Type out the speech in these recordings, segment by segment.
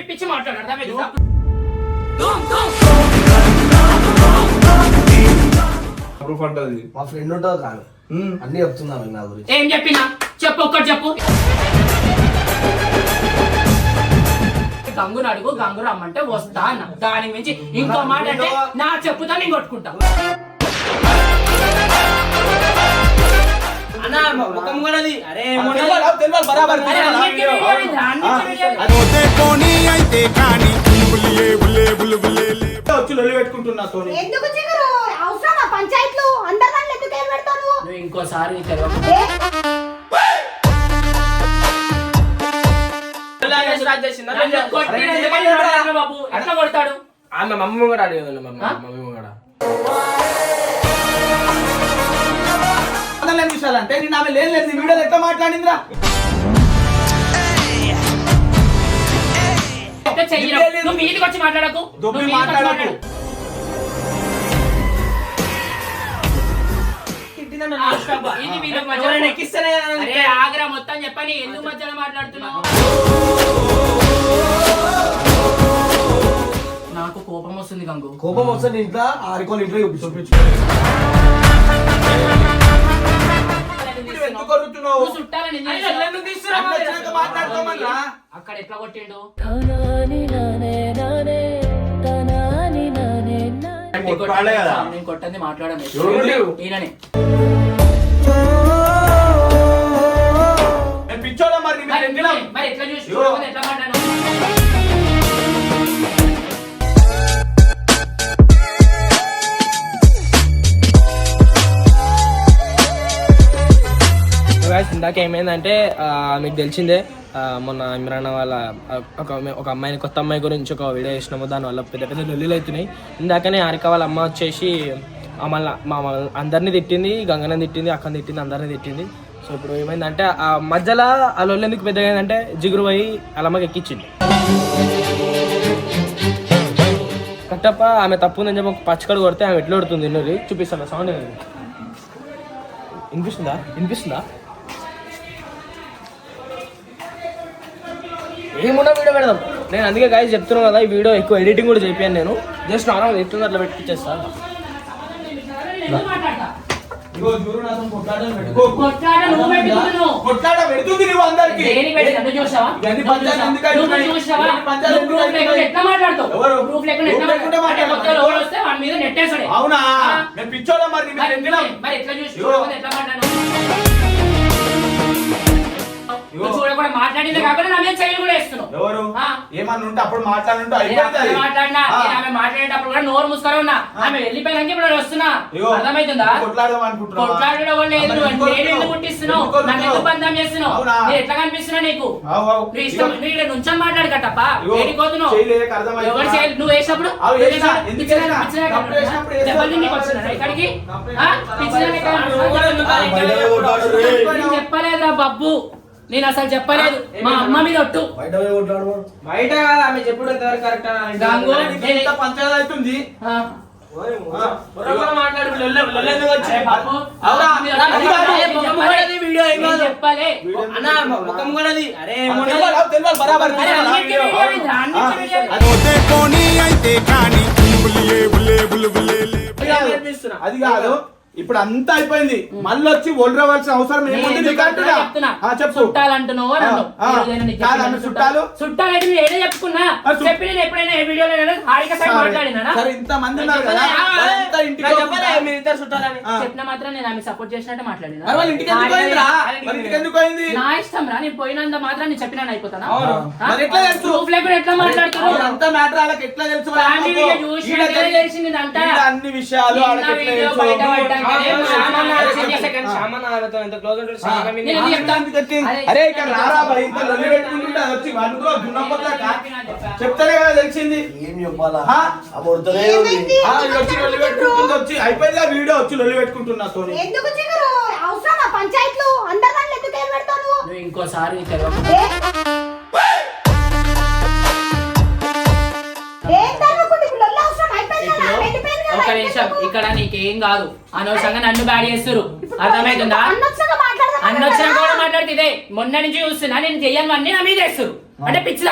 ఇప్పించి మాట్లాడు అర్థమైందా ప్రూఫ్ అంటది. మా ఫ్రెండ్ ఉంటుంది కాదు. అన్ని చెప్తున్నా మీకు నా గురించి. ఏం చెప్పినా? చెప్పు ఒక్కటి చెప్పు. గంగును అడుగు గంగు రమ్మంటే వస్తా అన్న దాని మించి ఇంకో మాట అంటే నా చెప్పుతా నేను కొట్టుకుంటా. ముఖం కూడా అది. అరే బరాబర్ అయితే కానీ. వచ్చి లొల్లి పెట్టుకుంటున్నా సోని. ఎందుకు చిగురు? అవసరమా? పంచాయతీలు? అందరు దాంట్లో ఎందుకు ఏం పెడతాను నువ్వు ఇంకోసారి ఆమె మమ్మీ కూడా అడిగేది? మమ్మీ కూడా వందల నిమిషాలు అంటే నేను ఆమె లేదు లేదు వీడియోలో ఎట్లా మాట్లాడిందిరా? అంటే చెయ్యరు? నువ్వు మీదికి వచ్చి మాట్లాడకు. దొబ్బి ఆగ్రా మొత్తం చెప్పని ఎందుకు మధ్యలో మాట్లాడుతున్నావు? నాకు కోపం వస్తుంది గంగు కోపం వస్తే నీ ఇంట్లో ఆరికోని ఇంట్లో చూపించు. కొరుకుతున్నావు? నువ్వు చుట్టాలని ఎందుకు అరే, చేసావు? ఎందుకు తీసుకురా అన్న వచ్చినాక మాట్లాడుకోమన్నా అక్కడ ఎట్లా కొట్టిండు కొట్టాలే కదా. నేను కొట్టంది మాట్లాడను ఎవరు? ఈయననే Guys, ఏమైందంటే మీకు తెలిసిందే మొన్న ఇమ్రాన్ వాళ్ళ ఒక ఒక అమ్మాయిని కొత్త అమ్మాయి గురించి ఒక వీడియో చేసినాము దానివల్ల పెద్ద పెద్ద లొల్లిలు అవుతున్నాయి. ఇందాకనే హారిక వాళ్ళ అమ్మ వచ్చేసి మమ్మల్ని మా అందరినీ తిట్టింది గంగన తిట్టింది అక్కని తిట్టింది అందరినీ తిట్టింది. సో ఇప్పుడు ఏమైందంటే ఆ మధ్యలో ఆ లొల్లి ఎందుకు పెద్దగా ఏంటంటే జిగురు పోయి అలమ్మకి ఎక్కించింది. కట్టప్ప ఆమె తప్పు ఉందని చెప్పి ఒక పచ్చకడు కొడితే ఆమె ఎట్లా కొడుతుంది? ఇన్నోరి చూపిస్తాను? సౌండ్ వినిపిస్తుందా? వినిపిస్తుందా? ఏమున్నా వీడియో పెడదాం. నేను అందుకే గాయస్ చెప్తున్నాను కదా ఈ వీడియో ఎక్కువ ఎడిటింగ్ కూడా చెప్పాను నేను. జస్ట్ నార్మల్ ఎట్లుంది అట్లా పెట్టించేస్తాను. అవునా? పిచ్చోడా మరి ఎట్లా చూసి ఎట్లా మాట్లాడావు? చూడకుండా మాట్లాడిందే కాకుండా నా మీద చెయ్యి కూడా వేస్తున్నావు. ఎవరు? ఆ? ఏమన్నా ఉంటే అప్పుడు మాట్లాడుంటే నేను అయిపోతుంది అప్పుడే అది. మాట్లాడినా ఆమె మాట్లాడేటప్పుడు కూడా నోరు మూసుకొని ఉన్నా. ఆమె వెళ్ళిపోయాక ఇప్పుడు నేను వస్తున్నా. ఇగో. అర్థమవుతుందా కొట్లాడదాం అనుకుంటున్నావా? కొట్లాడడం వల్ల లేదు. మరి నువ్వు ఎందుకు నేను ఎందుకు కొడుతున్నావు? పుట్టిస్తున్నావు నన్ను ఎందుకు కొడుతున్నావు? బంధం చేస్తున్నావు? నేను ఎట్లా కనిపిస్తున్నా నీకు? ఇష్టం నుంచొని మాట్లాడు కట్టప్ప ఇగో. ఏడిపోతున్నావు? ఎవరు నువ్వు వేసినప్పుడు? చెప్పలేదురా బబ్బు నేను అసలు చెప్పలేదు. మా అమ్మ మీద ఒట్టు. బయట పోయి కొట్లాడు బయట కాదు ఆమె చెప్పుడు ఎంతవరకు కరెక్ట్ పంచాయతీ అవుతుంది? అది కాదు, ఇప్పుడు అంతా అయిపోయింది. మళ్ళీ వచ్చి ఒళ్ళరవలసిన అవసరం ఏముంది ఎందుకు నీకు అంటున్నా? చెప్తున్నా? ఆ, చెప్పు. చుట్టాలంటున్నావు అని అన్నావు. ఆ, ఆ. ఈ రోజైనా నీకు కాదు, చెప్పినా ఆమె చుట్టాలు? చుట్టాలు. అయితే నేను ఏదో చెప్పుకున్నా చెప్పి నేను ఎప్పుడైనా ఏ వీడియోలో హారిక సైడ్ మాట్లాడినా సరే ఇంత మంది ఉన్నారు కదా ఇంటికి ఇద్దరు చుట్టాలని. చెప్పిన మాత్రం నేను ఆమె సపోర్ట్ చేసినట్టు మాట్లాడినా. మరి వాళ్ళ ఇంటికి ఎందుకు పోయిందిరా? మరి ఇంటికి ఎందుకు పోయింది? నా ఇష్టం రా నేను పోయినంత మాత్రం నేను చెప్పినా అయిపోతానా? అవును. ఆ? మరి ఎట్లా తెలుసు? ప్రూఫ్ లేకుండా ఎట్లా మాట్లాడుతున్నావు? అంతా మ్యాటర్ వాళ్ళకి ఎట్లా తెలుసు? మరి ఫ్యామిలీ అమ్మకో? వీడియో చూసి తెలిసింది అన్ని విషయాలు నిన్న వాళ్ళకి ఎట్లా వీడియో తెలుసు? అరే, ఇక్కడ రారా భయ్ ఇంత లొల్లి పెట్టుకుంటుంటే అది వచ్చి వండుకో దున్నపోతాక చెప్తానే కదా తెలిసింది. ఏం చెప్పాలా? వచ్చి లొల్లి పెట్టుకుంటుంది వచ్చి అయిపోయింది వీడియో వచ్చి లొల్లి పెట్టుకుంటున్నా సోని. ఎందుకు చిగురు అవసరమా? పంచాయతీలు అందరు ఎందుకు ఏం ఇంకోసారి నిమిషం ఎందుకు? ఇక్కడ నీకేం కాదు. అనవసరంగా నన్ను బ్యాడ్ చేస్తారు అర్థమవుతుందా అన్నొచ్చగా మాట్లాడదాం అన్న వచ్చినా కూడా మాట్లాడితే ఇదే మొన్న నుంచి చూస్తున్నా నేను చెయ్యను అన్ని నా మీద వేస్తారు అంటే పిచ్చి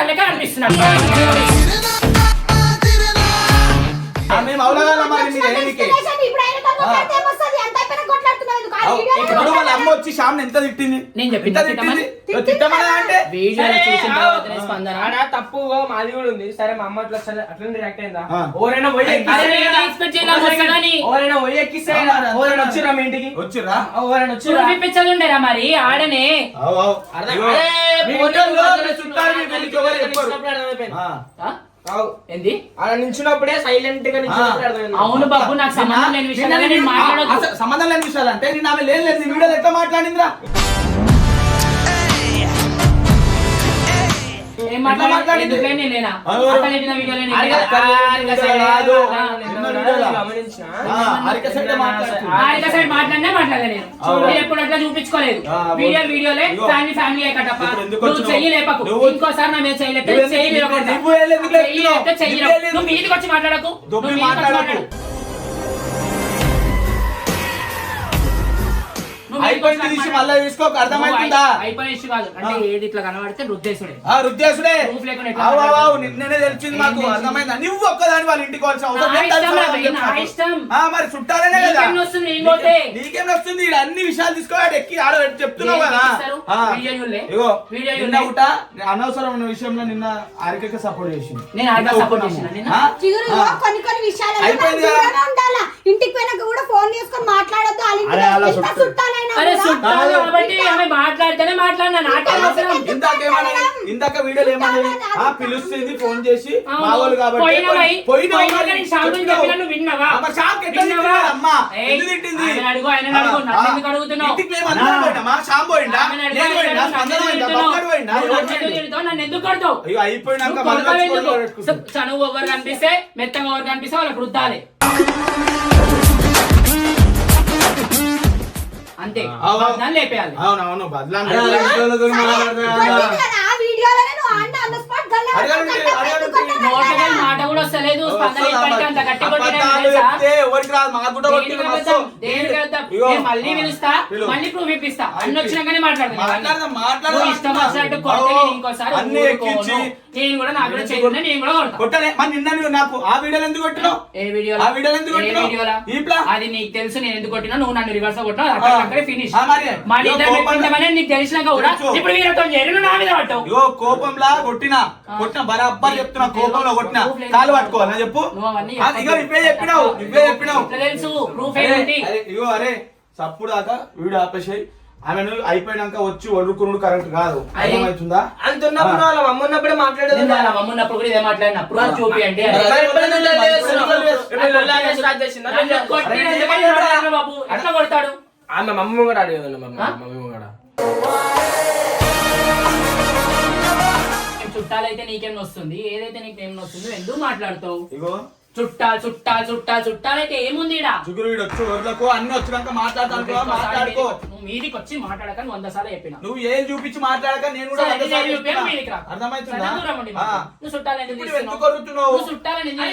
మేము అవలగాల మరి మీరు ఏమికే Destination ఇప్పుడు ఆయనతో కొట్లాడితే ఏమొస్తది? అంత అయిపోయినా కొట్లాడుతున్నావు ఎందుకు? ఆ వీడియోలో ఇప్పుడు వాళ్ళ అమ్మ వచ్చి శ్యామ్ ఎంత తిట్టింది? నేను చెప్పింది ఎంత తిట్టింది? తిట్టమని? అంటే? వీడియోలో సరే, చూసిన. తర్వాతనే స్పందన? ఆడ తప్పు మాది కూడా ఉంది. సరే మా అమ్మ అట్లా సరే అట్లనే రియాక్ట్ అయిందా. ఎవరైనా పోయి వస్తుందని. ఎవరైనా పోయి ఎక్కిస్తే? ఎవరైనా వచ్చిర్రా మీ ఇంటికి? వచ్చిర్రా. ఎవరైనా వచ్చిర్రా? చూపించదు ఉండేరా మరి ఆడనే. అవు అవు. అర్థం- చుట్టాలు ఏంది? ఆడ నించున్నప్పుడే సైలెంట్గా అవును బాబు నాకు సంబంధం లేని విషయం నిన్న నేను నేను మాట్లాడొద్దు. అసలు సంబంధం లేని విషయాలు అంటే నేను ఆమె లేదు వీడియోలో ఎట్లా మాట్లాడిందిరా? మాట్లాడినా ఎప్పుడు అట్లా చూపించుకోలేదు. వీడియో వీడియోలే. ఫ్యామిలీ ఫ్యామిలీ కట్టప్ప నువ్వు వచ్చినావు? చెయ్యి లేపకు. నువ్వు- ఇంకోసారి నా మీద చెయ్యి లేపితే నువ్వు చెయ్యి ఎందుకు- విరగొడతా. నువ్వు మీదికి వచ్చి మాట్లాడకు. నువ్వు మాట్లాడకు. తీసి. మళ్ళీ తీసుకోక అర్థమవుతుందా నువ్వు అయి- అయిపోయిన ఇష్యూ కాదు. అంటే ఆ. ఏది ఇట్లా కనబడితే రుద్దేశుడే. ఆ రుద్దేశుడే. అవు? నిన్ననే తెలిసింది మాకు? అర్థమైందా? నువ్వు ఒక్కదాని వాళ్ళ ఇంటికి వచ్చి అవసరం మరి చుట్టాలనే కదా. నీకేం వస్తుంది, అన్ని విషయాలు తీసుకోవాలి ఎక్కి ఆడ చెప్తున్నావు కదా? ఇగో నిన్న అనవసరమైన విషయంలో నిన్న ఆరికకి సపోర్ట్ చేసింది నేను. చేసినా కొన్ని కొన్ని విషయాలు ఇంటికి పోయినాక కూడా ఫోన్ చేసుకొని మాట్లాడొద్దు అలా. చుట్టాలైనా అరే కూడా. చుట్టాలు కాబట్టి ఆమె మాట్లాడితేనే మాట్లాడినా నాకే అవసరం ఇందాక ఏమన్నది? ఇందాక వీడియోలు ఏమన్నది ఆ పిలుస్తుంది ఫోన్ చేసి. మా వాళ్ళు కాబట్టి పోయినవై, పోయినావు. నేను షాంపుని. చెప్పినా నువ్వు విన్నావా? ఎట్లా విన్నావా? అమ్మా? ఎందుకు తిట్టింది? అడుగు, అడుగు, నన్ను. ఎందుకు అడుగుతున్నావు? ఇంటికి మేము అందరం? షాంపు నేను? బక్కడు నన్ను ఎందుకు కొడతావు? అయిపోయినాక మళ్ళీ చనువు ఎవరు కనిపిస్తే మెత్తగా ఎవరు కనిపిస్తే వాళ్ళకి రుద్దాలి వాళ్ళ గురించి మాట్లాడుతున్నా. కొట్టింది కదా, ఆ వీడియోలోనే నువ్వు గల్లా మాట కూడా వస్తలేదు స్పందన గట్టి కొట్టినా తెలుసా? నేను మళ్ళీ ఆ. పిలుస్తా పిలువు. మళ్ళీ ప్రూఫ్ ఇప్పిస్తా అన్ని అయితే. వచ్చినాకనే మాట్లాడదాం మాట్లాడదాం, మాట్లాడదాం నువ్వు ఇష్టం అంటున్నా. వచ్చినట్టు కొడితే అవు. నేను ఇంకోసారి అన్ని ఊరుకోను. ఎక్కించి. నేను కూడా నాకు కూడా ఎందుకు చేయకుండా నేను కూడా కొడతా కొట్టలే మరి నిన్న నువ్వు నాకు ఆ వీడియోలు ఎందుకు కొట్టినావు ఏ వీడియో ఆ వీడియోలు ఎందుకు ఏ కొట్టినావు? వీడియోలా? ఇట్లా? అది నీకు తెలుసు నేను ఎందుకు కొట్టినా నువ్వు నన్ను రివర్స్ అక్కడ ఫినిష్ ఇద్దరం నీకు తెలిసినాక కూడా. ఇప్పుడు వీరతో చేరు నా మీద పట్టావు ఇగో కోపంలా కొట్టినా కొట్టిన బరాబ్బర్ చెప్తున్నా కోపంలో కొట్టినా. కాలు పట్టుకోవాలా చెప్పు? ఇగో ఇవే చెప్పినావు ఇవే చెప్పినావు. ఇగో అరే సప్పుడు దాకా వీడు ఆపేసాయి. ఆమెను అయిపోయినాక వచ్చి వడుకునుడు కరెక్ట్ కాదు. అరే. అర్థమవుతుందా? అంత ఉన్నప్పుడు వాళ్ళ అమ్మ ఉన్నప్పుడే మాట్లాడేది వాళ్ళ అమ్మ ఉన్నప్పుడు కూడా ఇదే మాట్లాడిన ప్రూఫ్ చూపియండి ఏమన్నా? కొడతాడు బాబు? ఎట్లా కొడతాడు? ఆమె మమ్మీ కూడా అడిగేది మమ్మీ? మమ్మీ కూడా చుట్టాలైతే నీకేం వస్తుంది ఏదైతే నీకేం వస్తుంది ఎందుకు మాట్లాడతావు ఇగో చుట్టాలు చుట్టాలు చుట్టాలు చుట్టాలైతే ఏముంది ఈడ? చుగురు వీడు వచ్చి వరలకు అన్ని వచ్చినాక మాట్లాడుకో నువ్వు మీదికి వచ్చి మాట్లాడక నువ్వు వంద సార్లు చెప్పిన నువ్వు ఏం చూపించి మాట్లాడక నేను కూడా సరే, వంద నేను సార్లు చెప్పాను, చెప్తున్నా. మీదికి రా. అర్థమవుతుందా సరే, దూరం ఉండి ఆ. మాట్లాడు. నువ్వు చుట్టాలు ఎందుకు ఇప్పుడు? ఎందుకు? నువ్వు చుట్టాలని ఎందుకు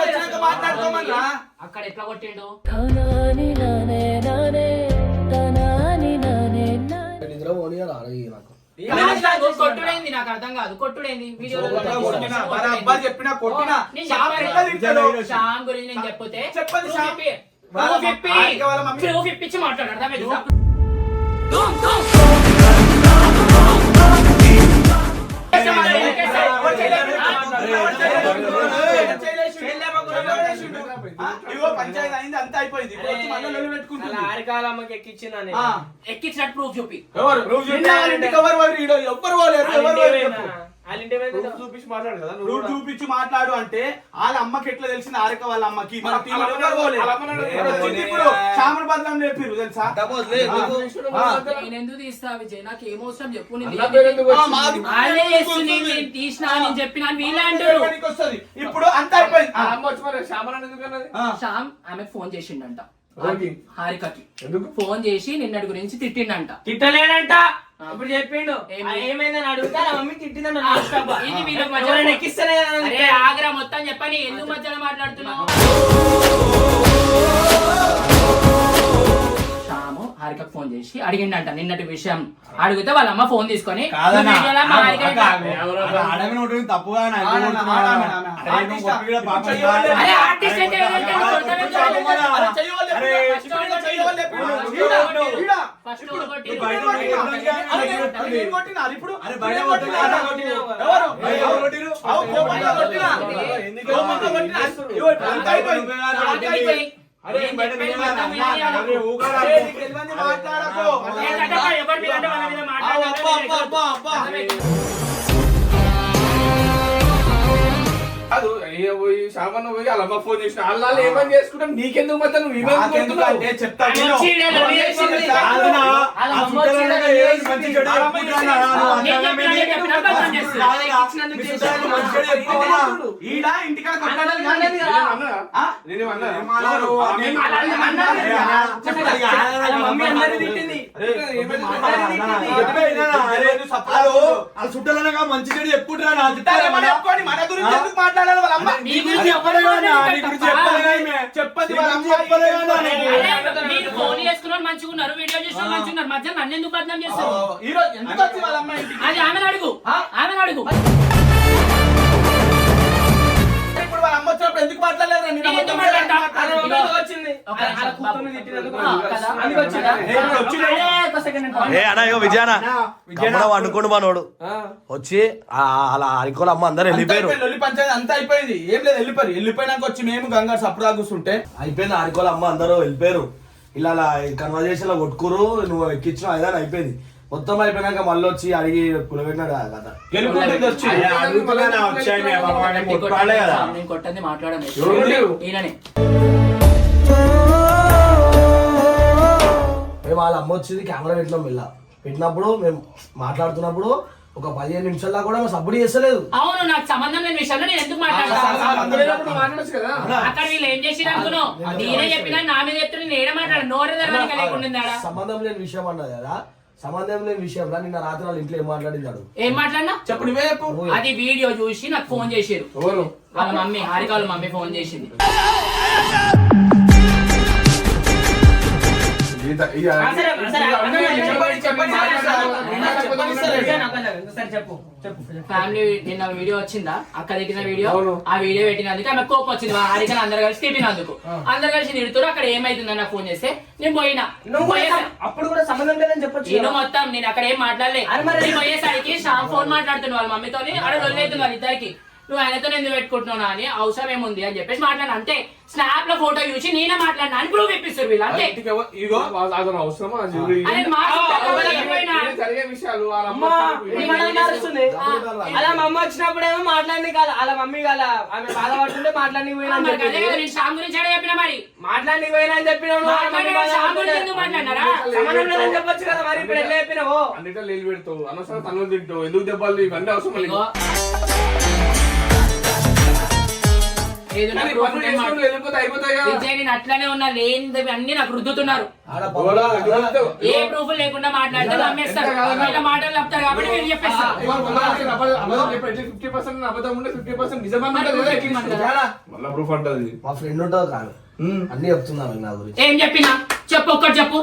వచ్చినాక. అక్కడ ఎట్లా కొట్టిండు నిద్ర నాకు కొట్టుడైంది నాకు అర్థం కాదు. కొట్టుడైంది. వీడియోలో చెప్పినా కొట్టినా? శ్యామ్ గురించి నేను చెప్పితే చెప్పండి proof శ్యామ్. Proof ఇప్పించి మాట్లాడు అర్థమైందా? వచ్చి మళ్ళీ ఎక్కిచ్చిందని ప్రూఫ్ చూపి. ఎవరు? నిన్న వాళ్ళ ఇంటికి ఎవరు పోరు? ఈడ ఎవ్వరు పోలేరు. ఎవరు పోలేరు చెప్పు. చూపించి మాట్లాడు కదా నువ్వు చూపించి మాట్లాడు అంటే వాళ్ళ అమ్మకి ఎట్లా తెలిసింది? ఆరిక వాళ్ళ అమ్మకి. మన. ఇప్పుడు? శామల బదలం లేపిరు తెలుసా. నేను ఎందుకు తీస్తా విజయ్? నాకు ఏమవసరం చెప్పు తీసినా నేను చెప్పినా అని వీళ్ళే అంటారు. ఎవరికి వస్తది? ఇప్పుడు అంతా అయిపోయింది. శ్యామ్ ఆమెకు ఫోన్ చేసిండంట? హారికకి. ఎందుకు? ఫోన్ చేసి నిన్నటి గురించి తిట్టిండంట. తిట్టలేడంట. ఇప్పుడు చెప్పిండు. ఏమైందని అడిగితే మమ్మీ తిట్టిందంట. ఇది. ఆగ్రా మొత్తం చెప్పని ఎందుకు మధ్యలో మాట్లాడుతున్నావు? హారికకు ఫోన్ చేసి అడిగిండంట నిన్నటి విషయం అడిగితే వాళ్ళ అమ్మ ఫోన్ తీసుకొని కాదన్నా. "నువ్వు వీడియోలో మా హారిక అక్క, అక్క, ఆడమని ఉంటుంది తప్పుగా నాకు ఆడన, కొడుతున్నాడు. ఆడన, అరే, నువ్వు ఆర్టిస్ట్ కొట్టి కూడా పాపం చెయ్యి వాళ్ళే. కాదు. అరే, ఆర్టిస్ట్ అయితే అరే, ఎవరైతే అరే, కొడతారో కొట్టు చాలు. చాలు. అరే, చెయ్యి వాళ్ళే. అరే, ఇప్పుడు చెయ్యి వాళ్ళే. ఇప్పుడు ఫస్ట్ ఈడ, కొట్టు. ఈడ. ఫస్ట్ ఇప్పుడు కొట్టి నువ్వు బయట బయట కొట్టినా. కొట్టినా. అరే, నేను- అరే, నేను కొట్టినా. ఇప్పుడు అరే, బయట నేను కొట్టినా. కొట్టినా. కొట్టినా. ఎవరు? ఏ, ఎవరు కొట్టిరు? అవు, కోపంగా కొట్టినా. ఎందుకు? అరే, మాట్లాడకు. కాదు అయ్యో పోయి సామాన్ పోయి వాళ్ళ అమ్మ ఫోన్ చేసిన. వాళ్ళు ఏమని చేసుకుంటాం నీకెందుకు మధ్య నువ్వు ఇవన్నీ చుట్టాలనగా మంచి చెడు చెప్పుకుంటున్నా మన గురించి ఎందుకు మాట్లాడాలి వాళ్ళ అమ్మ నీ గురించి గురించి. చెప్పది మీరు ఫోన్ చేసుకున్నారు మంచిగా ఉన్నారు వీడియో చేసిన మంచిగా ఉన్నారు. మధ్య నన్ను ఎందుకు బదనాం చేస్తారు? ఈ రోజు ఎందుకు వచ్చి వాళ్ళ అమ్మ ఇంటికి? అది ఆమెను అడుగు. ఆమెను అడుగు. విజయాన. కమ్మడం వండుకోండు మనోడు. వచ్చి ఆ- అలా అరికోల అమ్మ అందరు వెళ్ళిపోయారు. పంచాయతీ అంతా అయిపోయింది. ఏం లేదు వెళ్ళిపోయారు. వెళ్ళిపోయినాక వచ్చి మేము గంగా సప్పుడు కూర్చుంటే అయిపోయింది అరికోల అమ్మ అందరూ వెళ్ళిపోయారు. ఇలా కన్వర్జేషన్లో కొట్టుకురు నువ్వు ఎక్కించిన అయినా అయిపోయింది. మొత్తం అయిపోయినాక మళ్ళీ వచ్చి అడిగి కులబెట్టినాడు కదా వచ్చి. కొట్టుకోవాలే కదా. మేము వాళ్ళ అమ్మ వచ్చింది కెమెరా పెట్టినాం ఇలా పెట్టినప్పుడు మేము మాట్లాడుతున్నప్పుడు ఒక పదిహేను నిమిషాల్లో కూడా మేము సపోర్ట్ చేస్తలేదు. అవును నాకు సంబంధం లేని విషయంలో నేను ఎందుకు మాట్లాడతాను అక్కడ వీళ్ళు ఏం చేసి అనుకున్నావు? నేనే చెప్పినా నా మీద చెప్తున్నా నేనే మాట్లాడు నోరే తెరవడానికి లేకుండా సంబంధం లేని విషయం అన్నది కదా. సంబంధం లేని విషయంలో నిన్న రాత్రి వాళ్ళ ఇంట్లో ఏం మాట్లాడిందాడు ఏం మాట్లాడినా చెప్పు నువ్వే చెప్పు. అది వీడియో చూసి నాకు ఫోన్ చేసిరు ఎవరు? వాళ్ళ మమ్మీ హారిక వాళ్ళ మమ్మీ ఫోన్ చేసింది. ఫ్యామిలీ నిన్న వీడియో వచ్చిందా? అక్క దిగిన వీడియో. ఆ వీడియో పెట్టినందుకు ఆమె కోపం వచ్చింది. హారికని అందరు కలిసి తిట్టినందుకు. అందరు కలిసి తిడుతున్నారు అక్కడ ఏమైతుందని నాకు ఫోన్ చేస్తే నేను పోయినా. పోయేసా- అప్పుడు కూడా సంబంధం లేదని చెప్పొచ్చు నేను మొత్తం నేను అక్కడ ఏం మాట్లాడలే. నేను పోయేసరికి ఫోన్ మాట్లాడుతున్నాను వాళ్ళ మమ్మీతోని. ఆడ లొల్లి వాళ్ళ ఇద్దరికి నువ్వు ఆయనతో ఎందుకు పెట్టుకుంటున్నావు అని అవసరం ఏముంది అని చెప్పేసి మాట్లాడినా. అంతే. స్నాప్లో ఫోటో చూసి నేనే మాట్లాడినా అని ప్రూఫ్ ఇప్పిస్తారు వీళ్ళు అంతే. ఇంటికి ఎవ- ఇగో అతను అవసరమా? జరిగే విషయాలు అలా మా అమ్మ వచ్చినప్పుడు ఏమో మాట్లాడి కాదు. అలా మమ్మీ కాదు ఆమె బాధపడుతుంటే మాట్లాడి పోయినా శ్యామ్ గురించి అడే చెప్పిన మరి? మాట్లాడి పోయినా అని మమ్మీ లేదని చెప్పొచ్చు కదా మరి ఇప్పుడు ఎట్లా చెప్పినావు? అన్నిట్లో నీళ్ళు పెడతావు. అనవసరం తనులు తింటావు. ఎందుకు దెబ్బలు ఇవన్నీ అవసరం అట్లానే ఉన్నా లేనివి అన్ని నాకు రుద్దుతున్నారు. ఏ ప్రూఫ్ లేకుండా మాట్లాడితే నమ్మేస్తారు. మాటలు చెప్తారు కాబట్టి మీరు చెప్పేస్తారు ఇవాళ మళ్ళా అసలు అబద్ధం- అబద్ధం చెప్పు. ఎట్లా 50% అబద్ధం ఉంటే 50% నిజం అన్నట్టు కదా ఎక్కించు. చాలా. మళ్ళా ప్రూఫ్ అంటది. మా ఫ్రెండ్ కాదు. అన్ని చెప్తున్నాను నా గురించి. ఏం చెప్పినా? చెప్పు ఒక్కటి చెప్పు.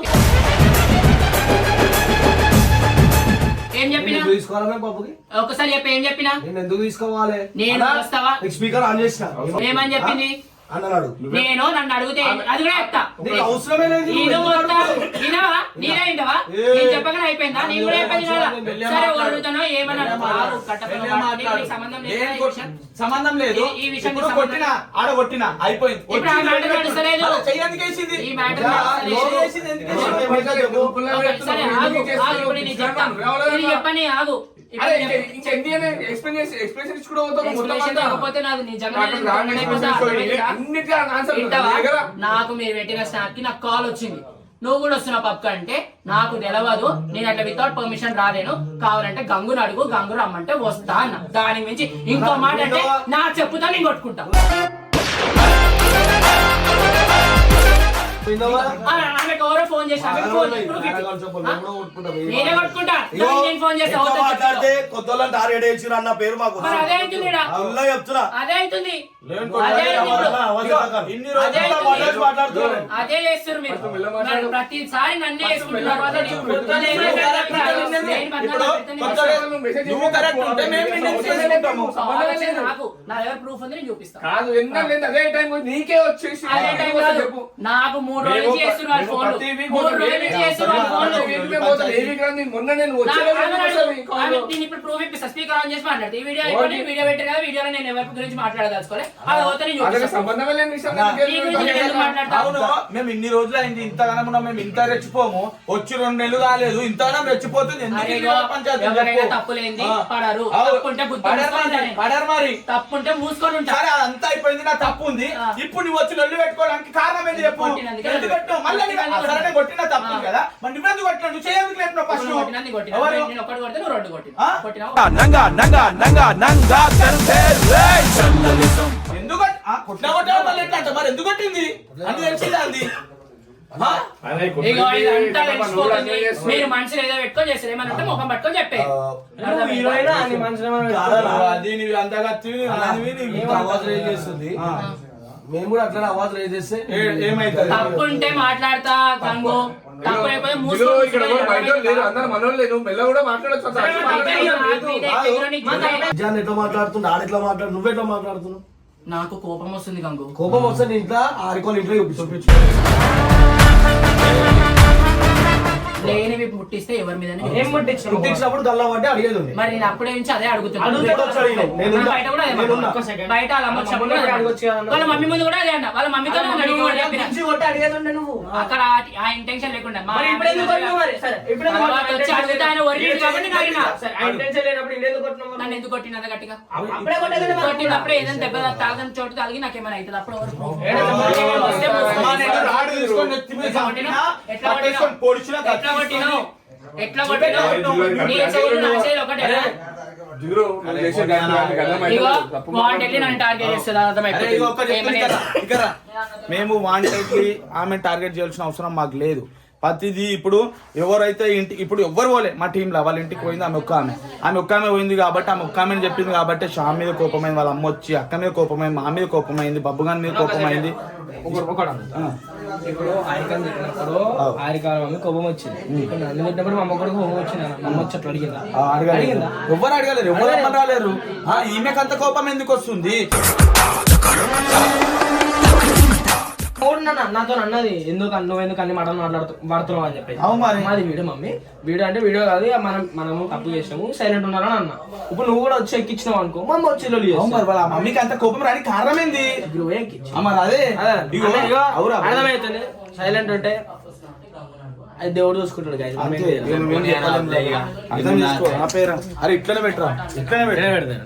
ఏం చెప్పినా? నేను తీసుకోవాలా మేము పప్పుకి ఒకసారి చెప్పు ఏం చెప్పినా? నేను ఎందుకు తీసుకోవాలి? నేను వస్తావా? నీకు స్పీకర్ ఆన్ చేసిన. ఏమని చెప్పింది? అన్నాడు నేను నన్ను అడిగితే అది కూడా చెప్తా. నీకు అవసరమే లేదు వినవా? నేనే చెప్పగానే అయిపోయిందా? నేను కూడా చెప్పేది కదా సరే వదులుతానో ఏమన్నా సంబంధం లేదు. సంబంధం లేదు. ఈ- విషయం కొట్టినా ఆడ కొట్టినా అయిపోయింది. ఇప్పుడు ఆ మాట నడుస్తలేదు. వేసింది? ఈ. లోన్ వేసింది ఎందుకు? సరే ఆగు? ఆగు ఇప్పుడు నేను చెప్తా రావాలి నేను కదా. చెప్పని ఆగు. నాకు మీరు పెట్టిన స్నాప్కి నాకు కాల్ వచ్చింది. నువ్వు కూడా వస్తున్నావు పక్క అంటే నాకు తెలియదు నేను అట్లా వితౌట్ పర్మిషన్ రాలేను. కావాలంటే గంగుని అడుగు గంగు రమ్మంటే వస్తా అన్న. దానికి మించి ఇంకో మాట అంటే నా చెప్పుతా నేను కొట్టుకుంటా. ఆమెకు ఎవరో ఫోన్ చేసి ఫోన్ నేనే నేను చేస్తా మాట్లాడితే టార్గెట్ అన్న పేరు మాకు. అదే అవుతుంది చెప్తున్నా. అదే అవుతుంది. అదే చేస్తారు మీరు. ప్రతిసారి నన్నే నాకు నా దగ్గర ప్రూఫ్ ఉంది నేను చూపిస్తాను కాదు ఎన్నో లేదు అదే టైం నీకే వచ్చేసి నీకు కాదు. మూడు రోజులు చేస్తున్నారు ఫోన్లు. మూడు రోజుల చేస్తున్నారు ఫోన్లు. మొన్న నేను ఇప్పుడు ప్రూఫ్ ఇప్పిస్తా స్పీకర్ ఆన్ చేసి మాట్లాడితే ఈ వీడియో అయిపోయి వీడియో పెట్టారు కదా వీడియోలో నేను ఎవరి గురించి మాట్లాడదలుచుకోలే. అది నేను లేని విషయం? అవును మేము ఇన్ని రోజులు అయింది ఇంతగానం ఉన్నాం మేము ఇంత రెచ్చిపోము. వచ్చి రెండు నెలలు కాలేదు ఇంతగానం రెచ్చిపోతుంది. తప్పులేంది. పడరు. పడరు మరి, తప్పుంటే మూసుకొని ఉంటా. సరే అంతా అయిపోయింది నా తప్పు ఉంది. ఇప్పుడు నువ్వు వచ్చి నొల్లు పెట్టుకోవడానికి కారణం ఏంటి చెప్పు? ఎందుకు కొట్టావు? మళ్ళీ నీకు కొట్టినందుకే సరే నేను కొట్టిన తప్పు ఉంది ఆ. కదా మరి నువ్వెందుకు కొట్టినావు నువ్వు చేయందుకు లేపినావు ఫస్ట్ నువ్వు కొట్టినా, నేను కొట్టినా. ఎవరు? నేను ఒక్కడు కొడితే నువ్వు రెండు కొట్టినా. ఆ? కొట్టినావా? నంగా నంగా నంగా నంగా కనిపే ఎందుకు కొట్- ఆ, కొట్టినా కొట్టావు మళ్ళీ ఎట్లా అంటావు? మరి ఎందుకు కొట్టింది అని తెలిసిందా అంది ఆ? అదే ఇగో కొట్టుకుంటే ఇదంతా పాపం నువ్వు కూడా తెలిసిపోతుంది అట్లనే చేస్తున్నావు. మీరు మనుషులు ఏదో పెట్టుకొని చేస్తారు ఏమన్నా ఉంటే ముఖం పట్టుకొని చెప్పే నువ్వు హీరోయినా అని మనుషులు ఏమన్నా కాదా? నువ్వు అది నీవి అంతగా తిని నీవి. ఇంత చేస్తుంది ఆ. మేము కూడా అట్లనే అవాజ్ రేజ్ చేస్తే ఏమైతుంది తప్పు ఉంటే మాట్లాడతా గంగు తప్పు. మాట్లాడలేదు. నిజాన్ని ఎట్లా మాట్లాడుతుండు? ఆడ ఎట్లా మాట్లాడు? నువ్వు ఎట్లా మాట్లాడుతున్నావు? నాకు కోపం వస్తుంది గంగు కోపం వస్తే నీ ఇంట్లో ఆడుకోని ఇంట్లో చూపించు. లేనివి పుట్టిస్తే ఎవరి మీద? పుట్టించినప్పుడు గల్లా పట్టి అడిగేది ఉంది మరి నేను అప్పుడే నుంచి అదే అడుగుతున్నా అడుగుతే నువ్వు వచ్చి అడిగినావు. నేను నా ఉన్నా. బయట కూడా అదే వాళ్ళ అమ్మ వచ్చినప్పుడు కూడా అదే అడగొచ్చు కదా అన్న. వాళ్ళ మమ్మీ ముందు కూడా అదే అన్న వాళ్ళ మమ్మీతో నుంచి కొట్టి అడిగేది ఉండే నువ్వు అక్కడ ఆ- ఆ ఇంటెన్షన్ లేకుండా మా మరి ఇప్పుడు ఎందుకు కొట్టినావు మరి? సరే, ఇప్పుడు ఎందుకు తర్వాత కొట్టినావు? వచ్చి అడుగుతా ఆయన ఒరిగింది కాబట్టి నేను అడిగినా. సరే, ఆ intention లేనప్పుడు ఇన్ని ఎందుకు కొట్టినావు మరి? నన్ను ఎందుకు కొట్టినది అంత గట్టిగా అప్పుడే కొట్టేది మరి. కొట్టినప్పుడే ఏదైనా దెబ్బ తాగని చోటు తాగి నాకేమైనా అవుతుంది అప్పుడు ఎవరు proof? ఏడా చెప్పు. వస్తే అమ్మా, మూసుకొని నేను రాడు తీసుకొని నెత్తి మీద ఎట్లా కొట్టినా? పట్టేసుకొని పొడిచినా, ఎట్లా కొట్టినావు? ఎట్లా కొట్టినావు? నీ నా ఒకటేనా? మేము వాంటెడ్లీ ఆమె టార్గెట్ చేయాల్సిన అవసరం మాకు లేదు. ప్రతిదీ ఇప్పుడు ఎవరైతే ఇంటి ఇప్పుడు ఎవ్వరు పోలే మా టీంలో వాళ్ళ ఇంటికి పోయింది ఆమె ఒక్క ఆమె. ఆమె ఒక్క ఆమె పోయింది కాబట్టి ఆమె ఒక్క ఆమె చెప్పింది కాబట్టి షామ్ మీద కోపమైంది వాళ్ళ అమ్మ వచ్చి అక్క మీద కోపమైంది మా మీద కోపమైంది బబ్బుగాన్ మీద కోపమైంది. ఇప్పుడు ఆరికని తిట్టినప్పుడు ఆరిక వాళ్ళ మమ్మీ కోపం వచ్చింది. ఇప్పుడు నన్ను తిట్టినప్పుడు మా అమ్మ కూడా కోపం వచ్చింది. మా అమ్మ వచ్చి అట్లా అడిగిందా? అడిగిందా? ఎవ్వరు అడగలేరు. ఎవరు రాలేరు. ఆ, ఈమెకు అంత కోపం ఎందుకు వస్తుంది? నాన్న నాతో అన్నది? ఎందుకు నువ్వు ఎందుకు అన్ని మాటలు మాట్లాడుతూ మాడుతున్నావు అని చెప్పేసి. అవును మరి. మాది వీడియో మమ్మీ. వీడియో అంటే వీడియో కాదు ఇక మనం మనము తప్పు చేసాము సైలెంట్ ఉన్నారని అన్న. ఇప్పుడు నువ్వు కూడా వచ్చి ఎక్కించినావు అనుకో మమ్మ వచ్చి లొల్లి అవును మరి చేస్తుంది. వాళ్ళ మమ్మీకి అంత కోపం రాని కారణం ఏంది ఇప్పుడు పోయి ఎక్కించి. ఆ, మరి అదే అదే, ఇగో, అంటే ఇగో అవురా అర్థమవుతుంది సైలెంట్ ఉంటే అది దేవుడు చూసుకుంటాడు guys. మనం ఏం అంతే చేయాలి? మేము ఏం చెప్పలేం ఇక. అర్థం చేసుకో ఆ పేరు. అరే ఇట్లనే పెట్టరా? ఇట్లనే పెట్టరా? పెడతాను